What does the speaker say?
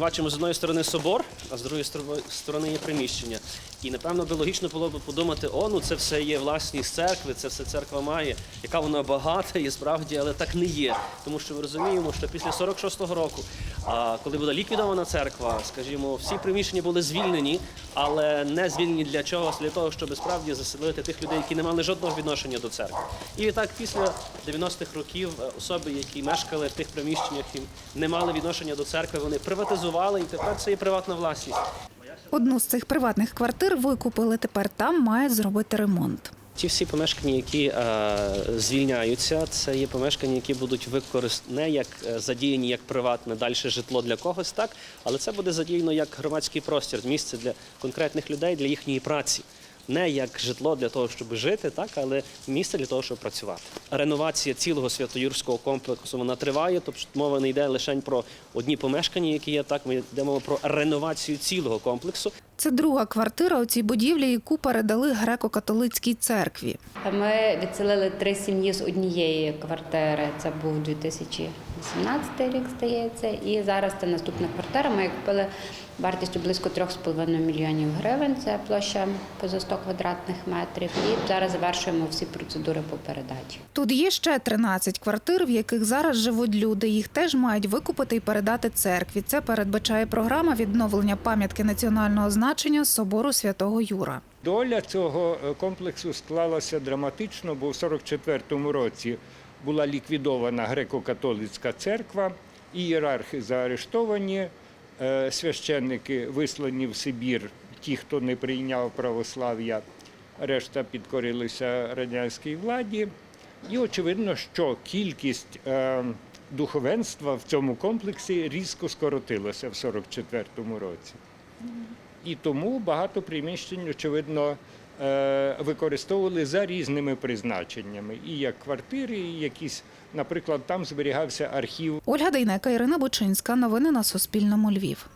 бачимо з одної сторони собор, а з другої сторони- є приміщення. І напевно би логічно було б подумати, о, ну це все є власність церкви, це все церква має, яка вона багата і справді, але так не є. Тому що ми розуміємо, що після 46-го року, коли була ліквідована церква, скажімо, всі приміщення були звільнені, але не звільнені для чогось, для того, щоб справді заселити тих людей, які не мали жодного відношення до церкви. І відтак після 90-х років е, особи, які мешкали в тих приміщеннях і не мали відношення до церкви, вони приватизували, і тепер це є приватна власність. Одну з цих приватних квартир викупили. Тепер там мають зробити ремонт. Ті всі помешкання, які е, звільняються, це є помешкання, які будуть використані не як е, задіяні як приватне далі житло для когось, так, але це буде задіяно як громадський простір, місце для конкретних людей, для їхньої праці. Не як житло для того, щоб жити, так, але місце для того, щоб працювати. Реновація цілого святоюрського комплексу вона триває, тобто мова не йде лише про одні помешкання, які є так. Ми йдемо про реновацію цілого комплексу. Це друга квартира у цій будівлі, яку передали греко-католицькій церкві. Ми відселили три сім'ї з однієї квартири. Це був 2018 рік, здається. І зараз це наступна квартира. Ми купили вартістю близько 3,5 мільйонів гривень. Це площа поза 100 квадратних метрів. І зараз завершуємо всі процедури по передачі. Тут є ще 13 квартир, в яких зараз живуть люди. Їх теж мають викупити і передати церкві. Це передбачає програма відновлення пам'ятки національного значення собору святого Юра. Доля цього е, комплексу склалася драматично, бо в 44-му році була ліквідована греко-католицька церква, ієрархи заарештовані, е, священники вислані в Сибір, ті, хто не прийняв православ'я, решта підкорилися радянській владі. І очевидно, що кількість е, духовенства в цьому комплексі різко скоротилася в 44-му році. І тому багато приміщень, очевидно, використовували за різними призначеннями. І як квартири, і якісь, наприклад, там зберігався архів Ольга Дейнека, Ірина Бучинська. Новини на Суспільному. Львів.